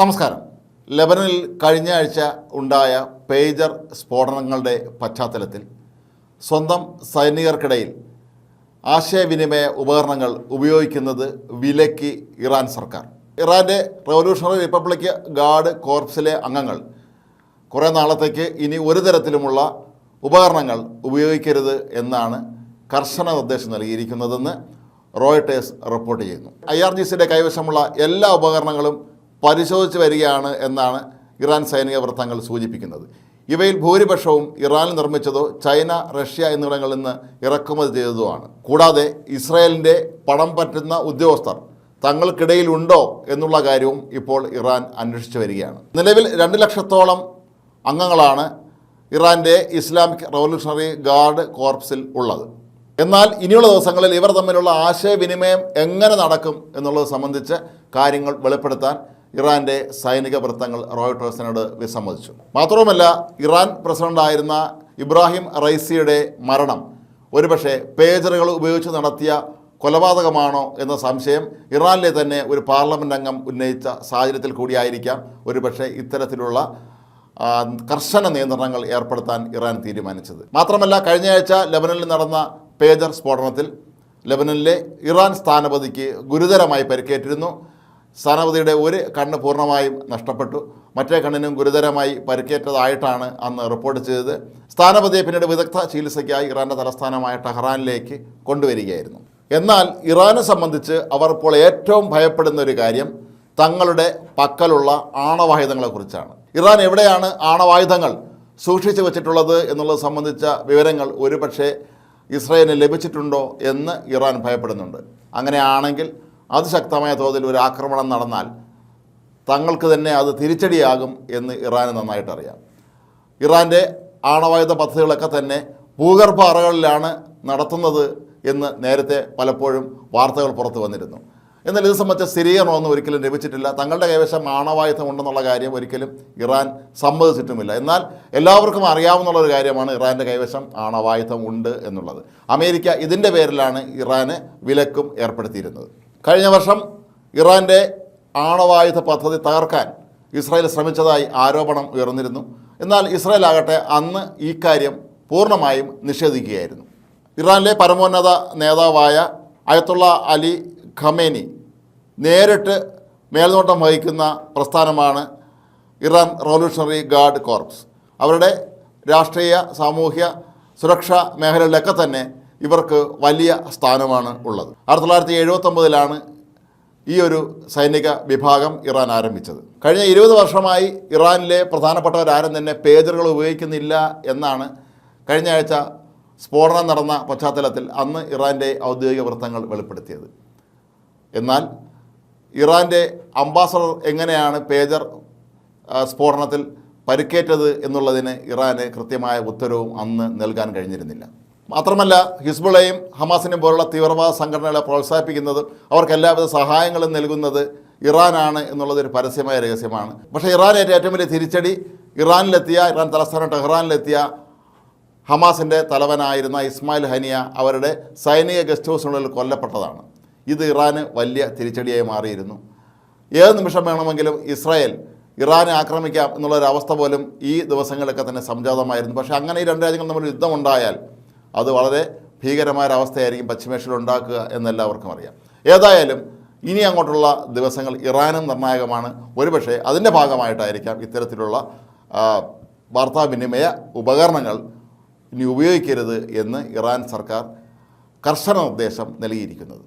നമസ്കാരം. ലബനനിൽ കഴിഞ്ഞ ആഴ്ച ഉണ്ടായ പേജർ സ്ഫോടനങ്ങളുടെ പശ്ചാത്തലത്തിൽ സ്വന്തം സൈനികർക്കിടയിൽ ആശയവിനിമയ ഉപകരണങ്ങൾ ഉപയോഗിക്കുന്നത് വിലക്കി ഇറാൻ സർക്കാർ. ഇറാന്റെ റവല്യൂഷണറി റിപ്പബ്ലിക് ഗാർഡ് കോർപ്സിലെ അംഗങ്ങൾ കുറേ നാളത്തേക്ക് ഇനി ഒരു തരത്തിലുമുള്ള ഉപകരണങ്ങൾ ഉപയോഗിക്കരുത് എന്നാണ് കർശന നിർദ്ദേശം നൽകിയിരിക്കുന്നതെന്ന് റോയിട്ടേഴ്സ് റിപ്പോർട്ട് ചെയ്യുന്നു. ഐ ആർ ജി സിയുടെ കൈവശമുള്ള എല്ലാ ഉപകരണങ്ങളും പരിശോധിച്ച് വരികയാണ് എന്നാണ് ഇറാൻ സൈനിക വൃത്തങ്ങൾ സൂചിപ്പിക്കുന്നത്. ഇവയിൽ ഭൂരിപക്ഷവും ഇറാനിൽ നിർമ്മിച്ചതോ ചൈന റഷ്യ എന്നിവിടങ്ങളിൽ നിന്ന് ഇറക്കുമതി ചെയ്തതോ ആണ്. കൂടാതെ ഇസ്രായേലിന്റെ പണം പറ്റുന്ന ഉദ്യോഗസ്ഥർ തങ്ങൾക്കിടയിലുണ്ടോ എന്നുള്ള കാര്യവും ഇപ്പോൾ ഇറാൻ അന്വേഷിച്ചു വരികയാണ്. നിലവിൽ രണ്ട് ലക്ഷത്തോളം അംഗങ്ങളാണ് ഇറാന്റെ ഇസ്ലാമിക് റവല്യൂഷണറി ഗാർഡ് കോർപ്സിൽ ഉള്ളത്. എന്നാൽ ഇനിയുള്ള ദിവസങ്ങളിൽ ഇവർ തമ്മിലുള്ള ആശയവിനിമയം എങ്ങനെ നടക്കും എന്നുള്ളത് സംബന്ധിച്ച് കാര്യങ്ങൾ വെളിപ്പെടുത്താൻ ഇറാന്റെ സൈനിക വൃത്തങ്ങൾ റോയിട്ടേഴ്സിനോട് വിസമ്മതിച്ചു. മാത്രവുമല്ല ഇറാൻ പ്രസിഡന്റായിരുന്ന ഇബ്രാഹിം റൈസിയുടെ മരണം ഒരുപക്ഷെ പേജറുകൾ ഉപയോഗിച്ച് നടത്തിയ കൊലപാതകമാണോ എന്ന സംശയം ഇറാനിലെ തന്നെ ഒരു പാർലമെന്റ് അംഗം ഉന്നയിച്ച സാഹചര്യത്തിൽ കൂടിയായിരിക്കാം. ഒരുപക്ഷെ ഇത്തരത്തിലുള്ള കർശന നിയന്ത്രണങ്ങൾ ഏർപ്പെടുത്താൻ ഇറാൻ തീരുമാനിച്ചത്. മാത്രമല്ല കഴിഞ്ഞ ആഴ്ച ലബനനിൽ നടന്ന പേജർ സ്ഫോടനത്തിൽ ലബനനിലെ ഇറാൻ സ്ഥാനപതിക്ക് ഗുരുതരമായി പരിക്കേറ്റിരുന്നു. സ്ഥാനപതിയുടെ ഒരു കണ്ണ് പൂർണമായും നഷ്ടപ്പെട്ടു. മറ്റേ കണ്ണിനും ഗുരുതരമായി പരിക്കേറ്റതായിട്ടാണ് അന്ന് റിപ്പോർട്ട് ചെയ്തത്. സ്ഥാനപതിയെ പിന്നീട് വിദഗ്ധ ചികിത്സയ്ക്കായി ഇറാന്റെ തലസ്ഥാനമായ ടെഹ്റാനിലേക്ക് കൊണ്ടുവരികയായിരുന്നു. എന്നാൽ ഇറാനെ സംബന്ധിച്ച് അവർ ഇപ്പോൾ ഏറ്റവും ഭയപ്പെടുന്ന ഒരു കാര്യം തങ്ങളുടെ പക്കലുള്ള ആണവായുധങ്ങളെക്കുറിച്ചാണ്. ഇറാൻ എവിടെയാണ് ആണവായുധങ്ങൾ സൂക്ഷിച്ചു വച്ചിട്ടുള്ളത് എന്നുള്ളത് സംബന്ധിച്ച വിവരങ്ങൾ ഒരുപക്ഷെ ഇസ്രയേലിന് ലഭിച്ചിട്ടുണ്ടോ എന്ന് ഇറാൻ ഭയപ്പെടുന്നുണ്ട്. അങ്ങനെയാണെങ്കിൽ അതിശക്തമായ തോതിൽ ഒരു ആക്രമണം നടന്നാൽ തങ്ങൾക്ക് തന്നെ അത് തിരിച്ചടിയാകും എന്ന് ഇറാന് നന്നായിട്ടറിയാം. ഇറാന്റെ ആണവായുധ പദ്ധതികളൊക്കെ തന്നെ ഭൂഗർഭ അറകളിലാണ് നടത്തുന്നത് എന്ന് നേരത്തെ പലപ്പോഴും വാർത്തകൾ പുറത്തു വന്നിരുന്നു. എന്നാൽ ഇത് സംബന്ധിച്ച സ്ഥിരീകരണമൊന്നും ഒരിക്കലും ലഭിച്ചിട്ടില്ല. തങ്ങളുടെ കൈവശം ആണവായുധം ഉണ്ടെന്നുള്ള കാര്യം ഒരിക്കലും ഇറാൻ സമ്മതിച്ചിട്ടുമില്ല. എന്നാൽ എല്ലാവർക്കും അറിയാവുന്ന ഒരു കാര്യമാണ് ഇറാന്റെ കൈവശം ആണവായുധം ഉണ്ട് എന്നുള്ളത്. അമേരിക്ക ഇതിന്റെ പേരിലാണ് ഇറാന് വിലക്കും ഏർപ്പെടുത്തിയിരുന്നത്. കഴിഞ്ഞ വർഷം ഇറാന്റെ ആണവായുധ പദ്ധതി തകർക്കാൻ ഇസ്രായേൽ ശ്രമിച്ചതായി ആരോപണം ഉയർന്നിരുന്നു. എന്നാൽ ഇസ്രായേൽ ആകട്ടെ അന്ന് ഈ കാര്യം പൂർണമായും നിഷേധിക്കുകയായിരുന്നു. ഇറാനിലെ പരമോന്നത നേതാവായ അയത്തുള്ള അലി ഖമേനി നേരിട്ട് മേൽനോട്ടം വഹിക്കുന്ന പ്രസ്ഥാനമാണ് ഇറാൻ റവല്യൂഷണറി ഗാർഡ് കോർപ്സ്. അവരുടെ രാഷ്ട്രീയ സാമൂഹ്യ സുരക്ഷാ മേഖലകളിലൊക്കെ തന്നെ ഇവർക്ക് വലിയ സ്ഥാനമാണ് ഉള്ളത്. ആയിരത്തി തൊള്ളായിരത്തി എഴുപത്തൊമ്പതിലാണ് ഈ ഒരു സൈനിക വിഭാഗം ഇറാൻ ആരംഭിച്ചത്. കഴിഞ്ഞ ഇരുപത് വർഷമായി ഇറാനിലെ പ്രധാനപ്പെട്ടവരാരും തന്നെ പേജറുകൾ ഉപയോഗിക്കുന്നില്ല എന്നാണ് കഴിഞ്ഞ ആഴ്ച സ്ഫോടനം നടന്ന പശ്ചാത്തലത്തിൽ അന്ന് ഇറാന്റെ ഔദ്യോഗിക വൃത്തങ്ങൾ വെളിപ്പെടുത്തിയത്. എന്നാൽ ഇറാന്റെ അംബാസഡർ എങ്ങനെയാണ് പേജർ സ്ഫോടനത്തിൽ പരിക്കേറ്റത് എന്നുള്ളതിന് ഇറാന് കൃത്യമായ ഉത്തരവും അന്ന് നൽകാൻ കഴിഞ്ഞിരുന്നില്ല. മാത്രമല്ല ഹിസ്ബുളയും ഹമാസിനെയും പോലുള്ള തീവ്രവാദ സംഘടനകളെ പ്രോത്സാഹിപ്പിക്കുന്നതും അവർക്ക് എല്ലാവിധ സഹായങ്ങളും നൽകുന്നത് ഇറാനാണ് എന്നുള്ളതൊരു പരസ്യമായ രഹസ്യമാണ്. പക്ഷേ ഇറാനേറ്റ ഏറ്റവും വലിയ തിരിച്ചടി ഇറാനിലെത്തിയ ഇറാൻ തലസ്ഥാനം ടെഹ്റാനിലെത്തിയ ഹമാസിന്റെ തലവനായിരുന്ന ഇസ്മായിൽ ഹനിയ അവരുടെ സൈനിക ഗസ്റ്റ് ഹൗസിനുള്ളിൽ കൊല്ലപ്പെട്ടതാണ്. ഇത് ഇറാന് വലിയ തിരിച്ചടിയായി മാറിയിരുന്നു. ഏത് നിമിഷം വേണമെങ്കിലും ഇസ്രായേൽ ഇറാനെ ആക്രമിക്കാം എന്നുള്ളൊരവസ്ഥ പോലും ഈ ദിവസങ്ങളിലൊക്കെ തന്നെ സംജാതമായിരുന്നു. പക്ഷേ അങ്ങനെ ഈ രണ്ട് രാജ്യങ്ങൾ തമ്മിൽ യുദ്ധമുണ്ടായാൽ അത് വളരെ ഭീകരമായ ഒരവസ്ഥയായിരിക്കും പശ്ചിമേഷ്യയിൽ ഉണ്ടാക്കുക എന്നെല്ലാവർക്കും അറിയാം. ഏതായാലും ഇനി അങ്ങോട്ടുള്ള ദിവസങ്ങൾ ഇറാനും നിർണായകമാണ്. ഒരുപക്ഷെ അതിന്റെ ഭാഗമായിട്ടായിരിക്കാം ഇത്തരത്തിലുള്ള വാർത്താവിനിമയ ഉപകരണങ്ങൾ ഇനി ഉപയോഗിക്കരുത് എന്ന് ഇറാൻ സർക്കാർ കർശന നിർദ്ദേശം നൽകിയിരിക്കുന്നത്.